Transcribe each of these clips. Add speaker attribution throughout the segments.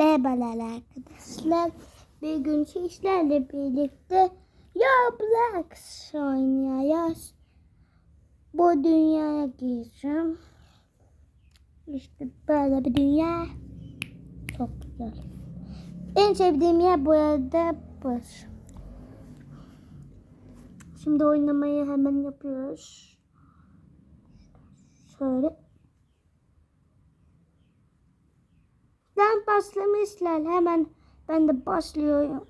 Speaker 1: Merhabalar arkadaşlar. Bir gün sizlerle birlikte Roblox oynuyoruz. Bu dünyaya gireceğim. İşte böyle bir dünya. Çok güzel. En sevdiğim yer bu arada burası. Şimdi oynamayı hemen yapıyoruz. Şöyle. Ben başlamışlar. Hemen ben de başlıyorum.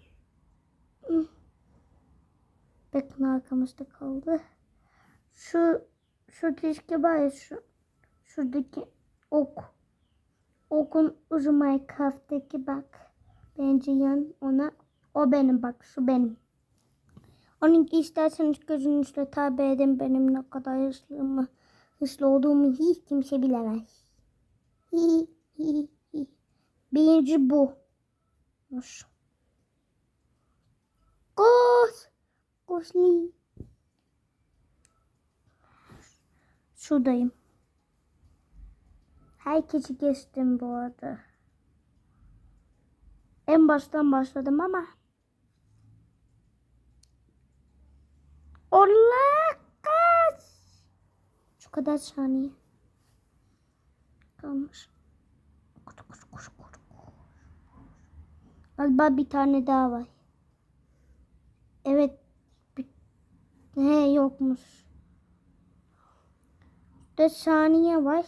Speaker 1: Bakın arkamızda kaldı. Şu şu var ya şu şuradaki ok. Okun ucu Minecraft'taki bak. Bence yan ona. O benim bak şu benim. Onunki isterseniz gözünüzle tabi edin benim ne kadar hızlı hızlı olduğumu hiç kimse bilemez. Hi, hi, hi. Birinci bu. Koş. Koşli. Şuradayım. Herkesi geçtim bu arada. En baştan başladım ama. Allah kaç. Şu kadar saniye. Kalmış. Koş koş koş. Galiba bir tane daha var. Evet. He yokmuş. 4 saniye var.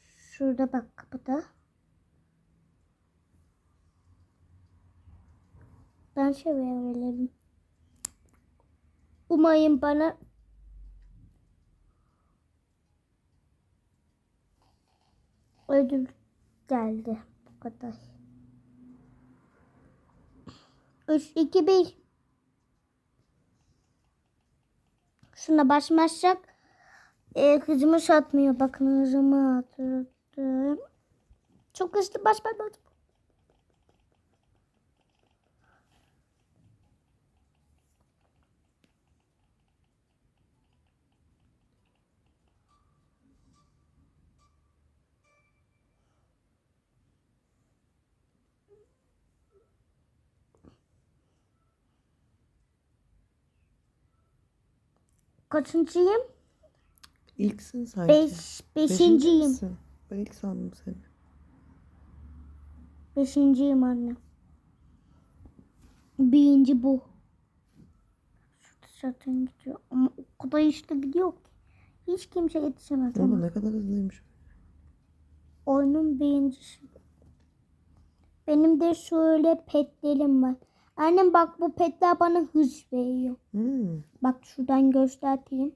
Speaker 1: Şurada bak kapıda. Ben şey verebilirim. Umayın bana ödül geldi. Bu kadar. 3, 2, 1. Şuna başmazsak e, hızımı satmıyor. Bakın hızımı atırdım. Çok hızlı basmam. Kaçıncıyım?
Speaker 2: İlksin sanki.
Speaker 1: Beş, beşinciyim.
Speaker 2: misin? Ben ilk sandım seni.
Speaker 1: Beşinciyim anne. Birinci bu. Şurada zaten gidiyor. Ama o kadar işte gidiyor ki. Hiç kimse yetişemez
Speaker 2: ama. ne kadar hızlıymış.
Speaker 1: Oyunun birincisi. Benim de şöyle petlerim var. Annem bak bu petler bana hız veriyor.
Speaker 2: Hmm.
Speaker 1: Bak şuradan göstereyim.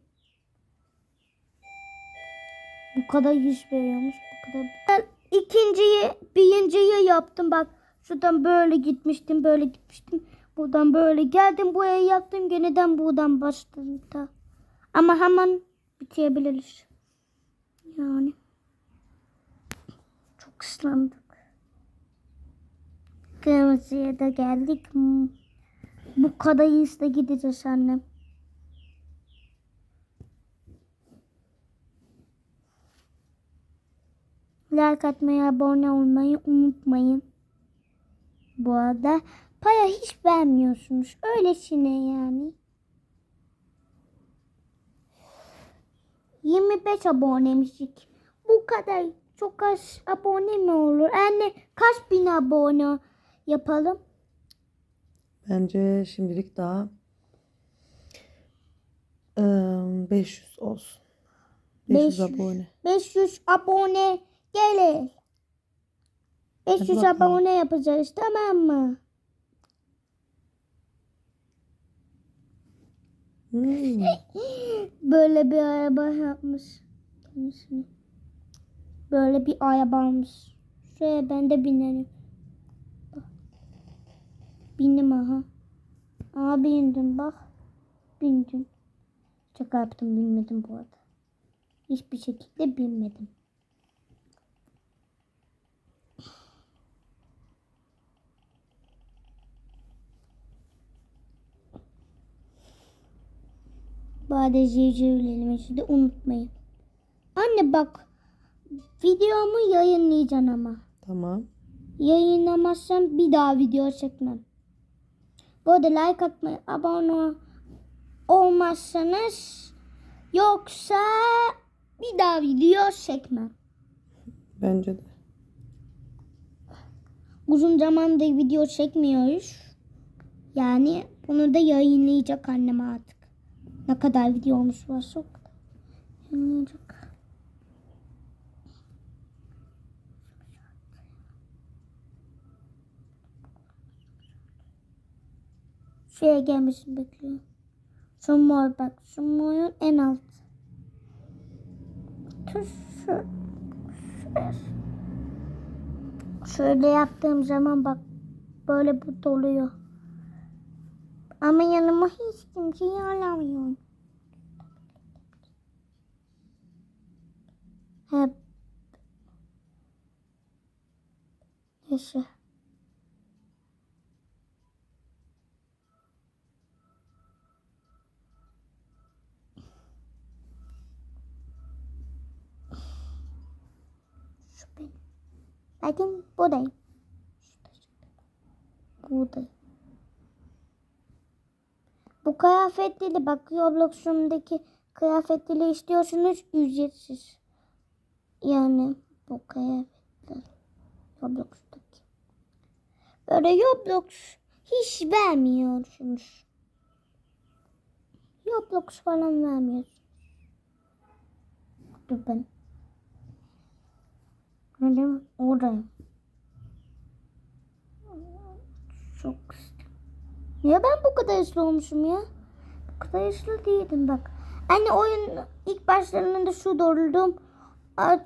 Speaker 1: Bu kadar hız veriyormuş. Bu kadar. Ben ikinciyi, birinciyi yaptım. Bak şuradan böyle gitmiştim, böyle gitmiştim. Buradan böyle geldim, buraya yaptım. Yeniden buradan başladım da. Ama hemen bitirebiliriz. Yani. Çok ıslandık. Kırmızıya da geldik. Bu kadar hızlı gideceğiz annem. Like atmayı, abone olmayı unutmayın. Bu arada para hiç vermiyorsunuz. Öylesine yani. 25 abonemişik. Bu kadar çok az abone mi olur? Anne kaç bin abone yapalım?
Speaker 2: Bence şimdilik daha eee, 500 olsun. 500
Speaker 1: 500.
Speaker 2: abone.
Speaker 1: 500 abone gelir. 500
Speaker 2: bakalım.
Speaker 1: abone yapacağız tamam mı?
Speaker 2: Hmm.
Speaker 1: Böyle bir araba yapmış. Böyle bir araba almış. Şuraya ben de binerim. Bindim aha. Aha bindim bak. Bindim. Şaka yaptım binmedim bu arada. Hiçbir şekilde binmedim. Bade zivzivlerimi de unutmayın. Anne bak videomu yayınlayacaksın ama.
Speaker 2: Tamam.
Speaker 1: yayınlamazsam bir daha video çekmem. Bu arada like atmayı, abone olmazsanız yoksa bir daha video çekmem.
Speaker 2: Bence de.
Speaker 1: Uzun zamandır video çekmiyoruz. Yani bunu da yayınlayacak annem artık. Ne kadar videomuz varsa o kadar yayınlayacak. Şuraya gelmesini bekliyorum. Şu mor bak. Şu morun en alt. Şu. Şuraya. Şöyle yaptığım zaman bak böyle bu doluyor. Ama yanıma hiç kimseyi alamıyorum. Hep. Neyse. Bakın buradayım. Buradayım. Bu kıyafetleri bak Roblox'umdaki kıyafetleri istiyorsunuz ücretsiz. Yani bu kıyafetler Roblox'taki. Böyle Roblox hiç vermiyorsunuz. Roblox falan vermiyorsunuz. Dur ben. Benim oradayım. Çok. Niye ben bu kadar hızlı olmuşum ya? Bu kadar hızlı değildim bak. Anne oyun ilk başlarında şu doldum.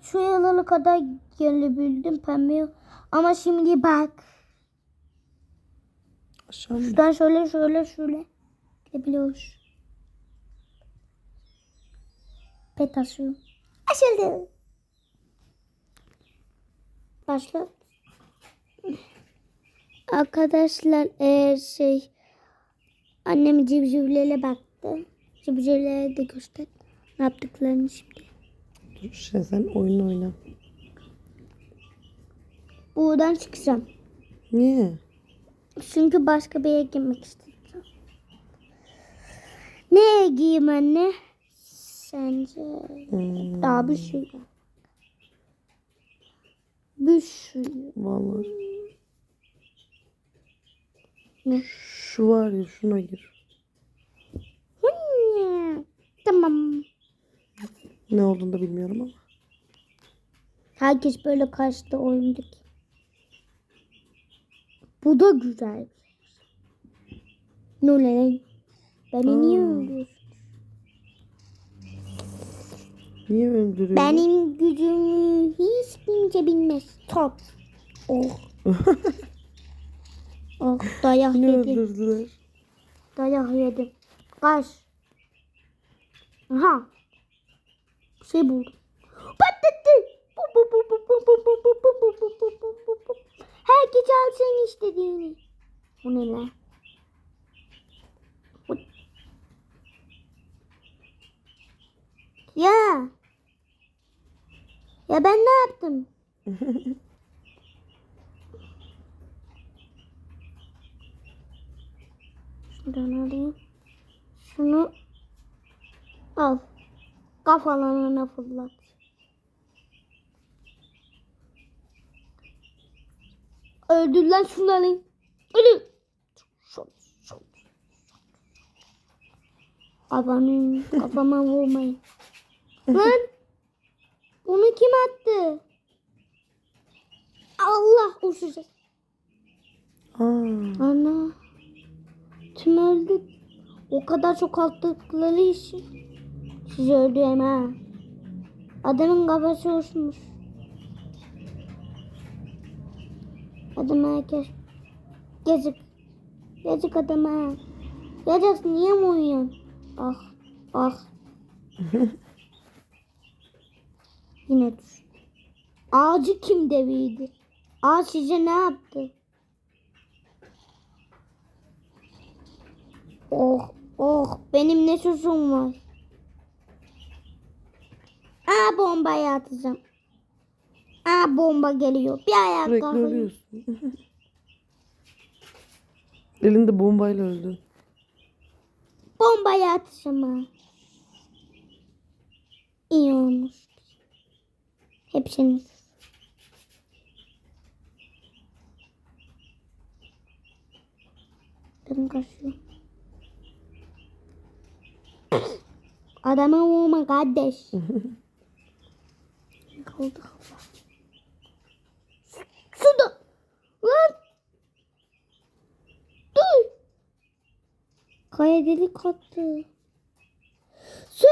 Speaker 1: Şu yılalı kadar gelebildim pembe. Ama şimdi bak.
Speaker 2: Mı?
Speaker 1: Şuradan şöyle şöyle şöyle. Gidebiliyoruz. Pet asıyorum. Açıldı. Başla. Arkadaşlar eğer şey annem civcivlere baktı. Civcivlere de göster. Ne yaptıklarını şimdi.
Speaker 2: Dur sen oyun oyna.
Speaker 1: Buradan çıkacağım.
Speaker 2: Niye?
Speaker 1: Çünkü başka bir yere girmek isteyeceğim. Neye giyeyim anne? Sence?
Speaker 2: Hmm,
Speaker 1: Daha bir şey sürü.
Speaker 2: Vallahi.
Speaker 1: Ne?
Speaker 2: Şu var ya şuna gir.
Speaker 1: Tamam.
Speaker 2: Ne olduğunu da bilmiyorum ama.
Speaker 1: Herkes böyle karşıda oyundaki. Bu da güzel. Ne lan? Beni niye
Speaker 2: Aa.
Speaker 1: öldürüyorsun?
Speaker 2: Niye öldürüyor?
Speaker 1: Benim gücümü hiç kimse bilmez. Top. Oh. oh dayak
Speaker 2: ne
Speaker 1: yedim.
Speaker 2: öldürdüler?
Speaker 1: Dayak yedim. Kaç. Aha. Şey buldum. Patlattı. Herkes alsın istediğini. Bu ne lan? Ya. Ya ben ne yaptım? Şuradan alayım. Şunu al. Kafalarına fırlat. Öldür lan şunları. Öldür. Kafanı, kafama vurmayın. Lan. Bunu kim attı? Allah uçacak. Ana. Tüm öldü. O kadar çok attıkları için. Siz öldürem ha. Adamın kafası uçmuş. Adam herkes. Yazık. Yazık adama. Yazık niye mi uyuyorsun? Ah. Ah. Yine düş. Ağacı kim devirdi? Ağaç size ne yaptı? Oh oh benim ne susum var. Aa bombayı atacağım. Aa bomba geliyor. Bir ayak
Speaker 2: Sürekli
Speaker 1: kalkıyor.
Speaker 2: ölüyorsun. Elinde bombayla öldün.
Speaker 1: Bombayı atışıma. İyi olmuş. Hepsini. Benim kaçıyor. Adama vurma kardeş. Kaldı kafa. Suda. Lan. Dur. Kaya delik attı. Su.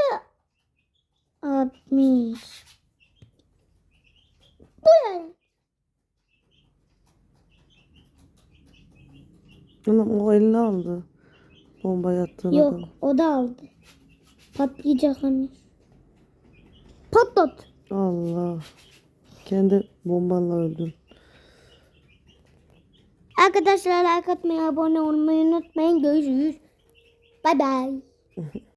Speaker 1: Atmış. Bu?
Speaker 2: Anam o eline aldı. Bombayı attığın
Speaker 1: Yok
Speaker 2: adam.
Speaker 1: o da aldı. Patlayacak hani. Patlat.
Speaker 2: Allah. Kendi bombanla öldün.
Speaker 1: Arkadaşlar like atmayı, abone olmayı unutmayın. Görüşürüz. Bay bay.